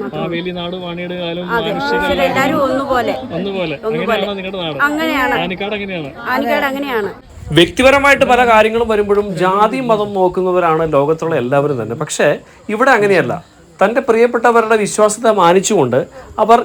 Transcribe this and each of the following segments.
മാവേലി നാട് വാണിയുടെ കാലം എല്ലാവരും ഒന്നുപോലെ. ഒന്നുപോലെ. അങ്ങനെയാണോ നിങ്ങളുടെ നാട്? അങ്ങനെയാണ്. ആനിക്കാട് എങ്ങനെയാണ് ആനിക്കാട് അങ്ങനെയാണ്. വ്യക്തിപരമായിട്ട് പല കാര്യങ്ങളും വരുമ്പോഴും ജാതി മതം നോക്കുന്നവരാണ് ലോകത്തുള്ള എല്ലാവരും തന്നെ. പക്ഷേ ഇവിടെ അങ്ങനെയല്ല. തന്റെ പ്രിയപ്പെട്ടവരുടെ വിശ്വാസത്തെ മാനിച്ചുകൊണ്ട് അവർ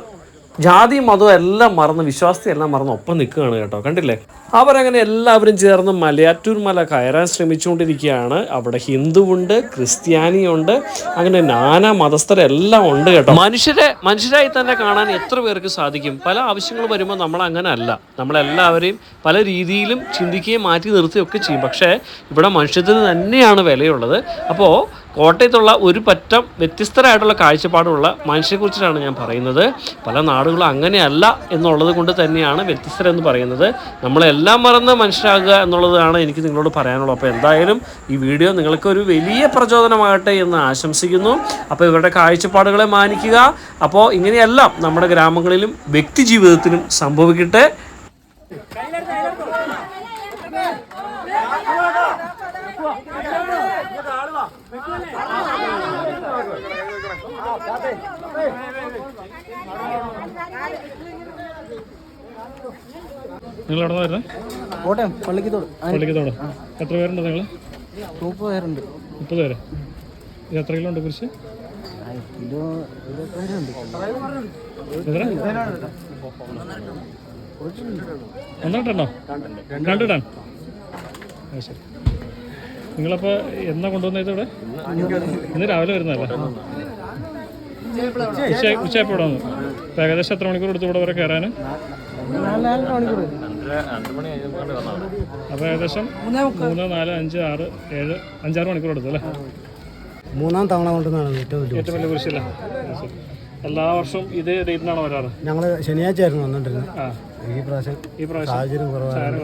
ജാതി മതവും എല്ലാം മറന്ന് വിശ്വാസത്തെ എല്ലാം മറന്ന് ഒപ്പം നിൽക്കുകയാണ് കേട്ടോ. കണ്ടില്ലേ? അവരങ്ങനെ എല്ലാവരും ചേർന്ന് മലയാറ്റൂർ മല കയറാൻ ശ്രമിച്ചുകൊണ്ടിരിക്കുകയാണ്. അവിടെ ഹിന്ദുവുണ്ട് ക്രിസ്ത്യാനിയുണ്ട് അങ്ങനെ നാനാ മതസ്ഥരെല്ലാം ഉണ്ട് കേട്ടോ. മനുഷ്യരെ മനുഷ്യരായി തന്നെ കാണാൻ എത്ര പേർക്ക് സാധിക്കും? പല ആവശ്യങ്ങൾ വരുമ്പോൾ നമ്മൾ അങ്ങനെ അല്ല നമ്മളെല്ലാവരെയും പല രീതിയിലും ചിന്തിക്കുകയും മാറ്റി നിർത്തുകയൊക്കെ ചെയ്യും. പക്ഷേ ഇവിടെ മനുഷ്യത്തിന് തന്നെയാണ് വിലയുള്ളത്. അപ്പോൾ കോട്ടയത്തുള്ള ഒരു പറ്റം വ്യത്യസ്തരായിട്ടുള്ള കാഴ്ചപ്പാടുള്ള മനുഷ്യരെക്കുറിച്ചിട്ടാണ് ഞാൻ പറയുന്നത്. പല നാടുകളും അങ്ങനെയല്ല എന്നുള്ളത് കൊണ്ട് തന്നെയാണ് വ്യത്യസ്തരെന്ന് പറയുന്നത്. നമ്മളെല്ലാം മറന്ന് മനുഷ്യരാകുക എന്നുള്ളതാണ് എനിക്ക് നിങ്ങളോട് പറയാനുള്ളത്. അപ്പോൾ എന്തായാലും ഈ വീഡിയോ നിങ്ങൾക്ക് ഒരു വലിയ പ്രചോദനമാകട്ടെ എന്ന് ആശംസിക്കുന്നു. അപ്പോൾ ഇവരുടെ കാഴ്ചപ്പാടുകളെ മാനിക്കുക. അപ്പോൾ ഇങ്ങനെയെല്ലാം നമ്മുടെ ഗ്രാമങ്ങളിലും വ്യക്തി ജീവിതത്തിലും സംഭവിക്കട്ടെ. നിങ്ങൾ എവിടെ വരുന്നത് കോട്ടയം പള്ളിക്കത്തോട്. പള്ളിക്കത്തോട്. എത്ര പേരുണ്ട് നിങ്ങൾ മുപ്പത് പേരുണ്ട്. മുപ്പത് പേര്. ഇത് എത്ര കിലോ ഉണ്ട് കുരിശ്? കിലോ എത്ര? ഒന്നായിട്ടുണ്ടോ രണ്ടിടാൻ. ആ, ശരി. നിങ്ങളപ്പോൾ എന്നാ കൊണ്ടുവന്നത് ഇവിടെ? ഇന്ന് രാവിലെ വരുന്നതല്ലേ? ഉച്ച ഏകദേശം എത്ര മണിക്കൂർ എടുത്തു ഇവിടെ വരെ കയറാൻ? അപ്പൊ അപ്പോൾ ഏകദേശം മൂന്ന് നാല് അഞ്ച് ആറ് ഏഴ് അഞ്ചാറ് മണിക്കൂർ എടുത്തു അല്ലേ? മൂന്നാം തവണ കൊണ്ടുവന്നാണ് ഏറ്റവും വലിയ ഏറ്റവും വലിയ കുരിശില്ല? എല്ലാ വർഷവും ഇതേ ഡേറ്റിനാണ് വരാറ്? ഞങ്ങൾ ശനിയാഴ്ച ആയിരുന്നു വന്നിട്ടിരുന്നത്. ആ. ഈ പ്രാവശ്യം ഈ പ്രാവശ്യം സാഹചര്യം കുറവാണ്.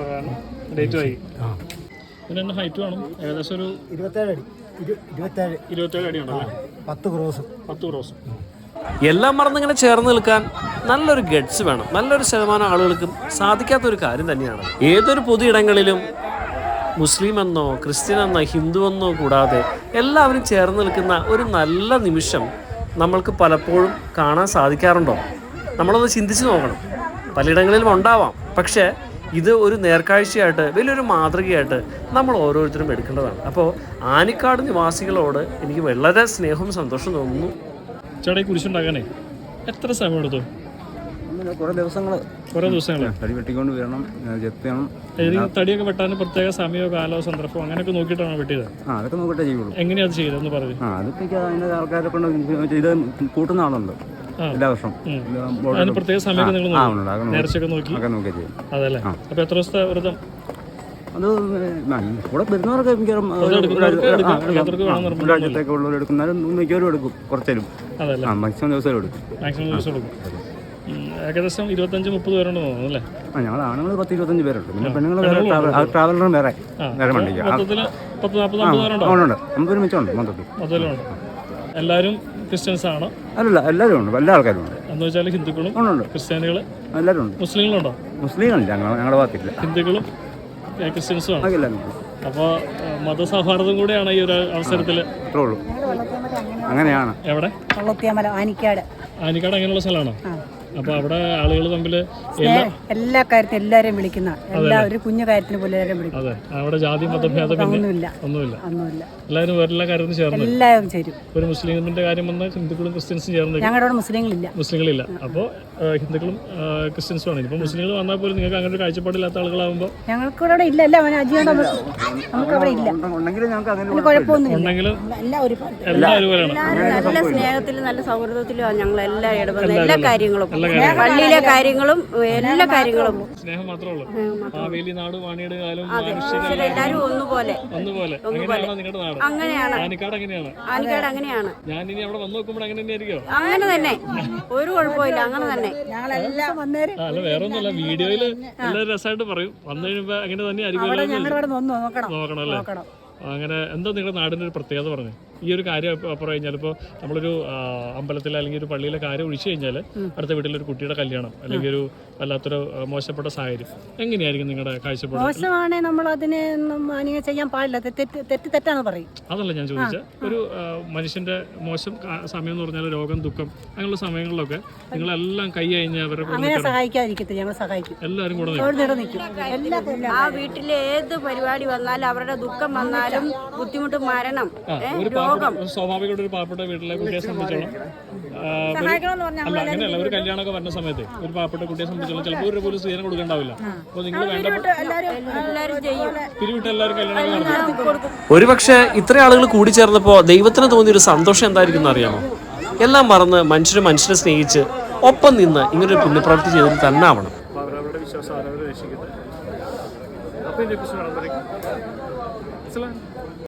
ഡേറ്റ് ആയി. ആ. പിന്നെ എന്നാ ഹൈറ്റ് വേണം? ഏകദേശം ഒരു ഇരുപത്തേഴ് അടി ഇരുപത്തേഴ്. ഇരുപത്തേഴ് അടി ഉണ്ടല്ലേ? പത്ത് ക്രോസ് പത്ത് ക്രോസ് എല്ലാം മറന്നിങ്ങനെ ചേർന്ന് നിൽക്കാൻ നല്ലൊരു ഗഡ്സ് വേണം. നല്ലൊരു ശതമാനം ആളുകൾക്കും സാധിക്കാത്ത ഒരു കാര്യം തന്നെയാണ്. ഏതൊരു പൊതു ഇടങ്ങളിലും മുസ്ലിം എന്നോ ക്രിസ്ത്യൻ എന്നോ ഹിന്ദു എന്നോ കൂടാതെ എല്ലാവരും ചേർന്ന് നിൽക്കുന്ന ഒരു നല്ല നിമിഷം നമ്മൾക്ക് പലപ്പോഴും കാണാൻ സാധിക്കാറുണ്ടോ? നമ്മളൊന്ന് ചിന്തിച്ചു നോക്കണം. പലയിടങ്ങളിലും ഉണ്ടാവാം. പക്ഷേ ഇത് ഒരു നേർക്കാഴ്ചയായിട്ട് വലിയൊരു മാതൃകയായിട്ട് നമ്മൾ ഓരോരുത്തരും എടുക്കേണ്ടതാണ്. അപ്പോൾ ആനിക്കാട് നിവാസികളോട് എനിക്ക് വളരെ സ്നേഹവും സന്തോഷവും തോന്നുന്നു. ചേട്ടാ ഈ കുരിശുണ്ടാക്കാനേ എത്ര സമയം എടുത്തു? കുറേ ദിവസങ്ങൾ കുറേ ദിവസങ്ങളെ? തടി വെട്ടിക്കൊണ്ട് വരണം ചെത്തണം ഈ തടിയൊക്കെ വെട്ടാൻ പ്രത്യേക സമയമോ കാലോ സന്ദർഭമോ അങ്ങനെയൊക്കെ നോക്കിയിട്ടാണ് വെട്ടിയത്? ആ അതൊക്കെ നോക്കിയിട്ടേ ചെയ്യുള്ളൂ. എങ്ങനെയാ അത് ചെയ്തതെന്ന് പറഞ്ഞു ആ അതൊക്കെ അതിന്റെ ആൾക്കാരെ കൊണ്ട് ചെയ്ത് കൂട്ടുന്ന ആളുണ്ട്. എല്ലാ വർഷം പ്രത്യേക ആ നോക്കും. നോക്കി- നേർച്ചയൊക്കെ നോക്കി. ഒക്കെ നോക്കിയാൽ ചെയ്യും. അതല്ലേ? അപ്പൊ എത്ര ദിവസത്തെ വ്രതം? അത് ഇവിടെ വരുന്നവർക്ക് മിക്കവാറും. ഒരാഴ്ചത്തേക്ക് ഉള്ളവർ എടുക്കുന്നാലും മിക്കവരും എടുക്കും. കുറച്ചേരും. ആ മാക്സിമം ദിവസം എടുക്കും. മാക്സിമം ദിവസം എടുക്കും. ഏകദേശം ഇരുപത്തഞ്ച് മുപ്പത് പേരുണ്ട് തോന്നുന്നു അല്ലേ? ആ ഞങ്ങൾ ആണുങ്ങൾ പത്ത് ഇരുപത്തഞ്ച് പേരുണ്ട്. പിന്നെ പെണ്ണുങ്ങൾ വേറെ ട്രാവലറും വേറെ വേറെ വണ്ടിക്ക്. ഉണ്ട് നമുക്കൊരു മിച്ചമുണ്ട് മൊത്തത്തിൽ. എല്ലാവരും ക്രിസ്ത്യൻസ് ആണ് അല്ലല്ല എല്ലാവരും ഉണ്ട്. എല്ലാ ആൾക്കാരും ഉണ്ട്. എന്ന് വെച്ചാൽ ഹിന്ദുക്കളും ഉണ്ട് ക്രിസ്ത്യാനികൾ എല്ലാവരും ഉണ്ട്. മുസ്ലിങ്ങളുണ്ടോ? മുസ്ലിങ്ങളില്ല ഞങ്ങളുടെ ഭാഗത്തില്ല. ഹിന്ദുക്കളും ക്രിസ്ത്യൻസും ആണ്. അപ്പോൾ മതസൗഹാർദ്ദം കൂടെയാണ് ഈ ഒരു അവസരത്തിൽ അങ്ങനെയാണ്. എവിടെ? ആനിക്കാട്. ആനിക്കാട് അങ്ങനെയുള്ള സ്ഥലമാണോ? അപ്പോൾ അവിടെ ആളുകൾ തമ്മിൽ എല്ലാ കാര്യത്തിനും എല്ലാവരെയും വിളിക്കുന്ന എല്ലാവരും ഒരു കുഞ്ഞു കാര്യത്തിന് പോലെ എല്ലാവരെയും വിളിക്കും. അതെ. അവിടെ ജാതി മതഭേദം ഒന്നുമില്ല. ഒന്നുമില്ല. ഒന്നുമില്ല. എല്ലാവരും എല്ലാ കാര്യത്തിനും ചേർന്ന് എല്ലാവരും ചേരും. ഒരു മുസ്ലിമിന്റെ കാര്യം വന്നാൽ ഹിന്ദുക്കളും ക്രിസ്ത്യൻസും ചേർന്ന് ഞങ്ങളുടെ അവിടെ മുസ്ലിങ്ങളില്ല. മുസ്ലിങ്ങളില്ല അപ്പോൾ ഹിന്ദുക്കളും ക്രിസ്ത്യൻസും ആണ്. ഇപ്പൊ മുസ്ലിങ്ങൾ വന്നാൽ പോലും നിങ്ങൾക്ക് അങ്ങനെ ഒരു കാഴ്ചപ്പാടില്ലാത്ത ആളുകളാകുമ്പോൾ ഞങ്ങൾക്ക് ഇവിടെ ഇല്ല. അല്ല അവൻ അജിയോട് നമുക്ക് അവിടെ ഇല്ല. ഉണ്ടെങ്കിലും എല്ലാ ഒരു എല്ലാം നല്ല സ്നേഹത്തിലും നല്ല സൗഹൃദത്തിലും ഞങ്ങൾ എല്ലാ ഇടപെടുന്ന എല്ലാ കാര്യങ്ങളും. പള്ളിയിലെ കാര്യങ്ങളും എല്ലാ കാര്യങ്ങളും. സ്നേഹം മാത്രമേ ഉള്ളൂ. മാവേലി നാട് വാണിയുടെ കാലം പക്ഷേ എല്ലാവരും ഒന്നുപോലെ. ഒന്നുപോലെ. അങ്ങനെയാണോ നിങ്ങളുടെ നാട്? അങ്ങനെയാണ്. ആനിക്കാട് അങ്ങനെയാണ്. ആനിക്കാട് അങ്ങനെയാണ്. ഞാൻ ഇനി അവിടെ വന്നു നോക്കുമ്പോൾ അങ്ങനെ തന്നെയായിരിക്കോ അങ്ങനെ തന്നെ. ഒരു കുഴപ്പമില്ല. അങ്ങനെ തന്നെ. ഞങ്ങളെല്ലാം വന്നേരം. ആ, അല്ല വേറെ ഒന്നുമല്ല വീഡിയോയിൽ എല്ലാവരും രസമായിട്ട് പറയും. വന്നു കഴിയുമ്പോ അങ്ങനെ തന്നെ ആയിരിക്കും നോക്കണം. നോക്കണം അല്ലേ? നോക്കണം. അങ്ങനെ എന്താ നിങ്ങളുടെ നാടിന്റെ ഒരു പ്രത്യേകത പറഞ്ഞു? ഈ ഒരു കാര്യം ഇപ്പൊ അപ്പുറം കഴിഞ്ഞാൽ ഇപ്പോൾ നമ്മളൊരു അമ്പലത്തിൽ അല്ലെങ്കിൽ ഒരു പള്ളിയിലെ കാര്യം ഒഴിച്ചു കഴിഞ്ഞാൽ അടുത്ത വീട്ടിലൊരു കുട്ടിയുടെ കല്യാണം അല്ലെങ്കിൽ ഒരു വല്ലാത്തൊരു മോശപ്പെട്ട സാഹചര്യം. എങ്ങനെയായിരിക്കും നിങ്ങളുടെ കാഴ്ചപ്പാട്? മോശമാണേ നമ്മൾ അതിനെ മാനിക ചെയ്യാൻ പാടില്ല. തെറ്റ് തെറ്റ് തെറ്റാണ് പറയും. അതല്ല ഞാൻ ചോദിച്ചത് ഒരു മനുഷ്യന്റെ മോശം സമയം എന്ന് പറഞ്ഞാൽ രോഗം ദുഃഖം അങ്ങനെയുള്ള സമയങ്ങളിലൊക്കെ നിങ്ങളെല്ലാം കൈ കഴിഞ്ഞ് അവരെ കൂടെ അങ്ങനെ സഹായിക്കാതിരിക്കത്തില്ല. ഞങ്ങൾ സഹായിക്കും. എല്ലാവരും കൂടെ നിൽക്കും. ആ വീട്ടിലെ ഏത് പരിപാടി വന്നാലും അവരുടെ ദുഃഖം വന്നാലും ബുദ്ധിമുട്ട് മരണം. ഒരു രോഗം. പാവപ്പെട്ട സ്വാഭാവികമായിട്ട് ഒരു പാവപ്പെട്ട വീട്ടിലെ കുട്ടിയെ സംബന്ധിച്ചോളം. അല്ല അങ്ങനെയല്ല ഒരു കല്യാണമൊക്കെ വരുന്ന സമയത്ത് ഒരു പാവപ്പെട്ട കുട്ടിയെ സംബന്ധിച്ചോളം ചിലപ്പോൾ ഒരു പോലും സ്വീകരണം കൊടുക്കണ്ടാവില്ല. അപ്പോൾ നിങ്ങൾ വേണ്ട എല്ലാവരും ചെയ്യും. പിരിവിട്ട് എല്ലാവരും കല്യാണം ഒരുപക്ഷെ ഇത്ര ആളുകൾ കൂടിച്ചേർന്നപ്പോൾ ദൈവത്തിന് തോന്നിയ ഒരു സന്തോഷം എന്തായിരിക്കും എന്ന് അറിയാമോ? എല്ലാം മറന്ന് മനുഷ്യരെ മനുഷ്യരെ സ്നേഹിച്ച് ഒപ്പം നിന്ന് ഇങ്ങനൊരു പുണ്യപ്രവൃത്തി ചെയ്തത് തന്നെ ആവണം. അവരവരുടെ വിശ്വാസം അവരവരെ രക്ഷിക്കട്ടെ. അപ്പം എപ്പിസോഡ്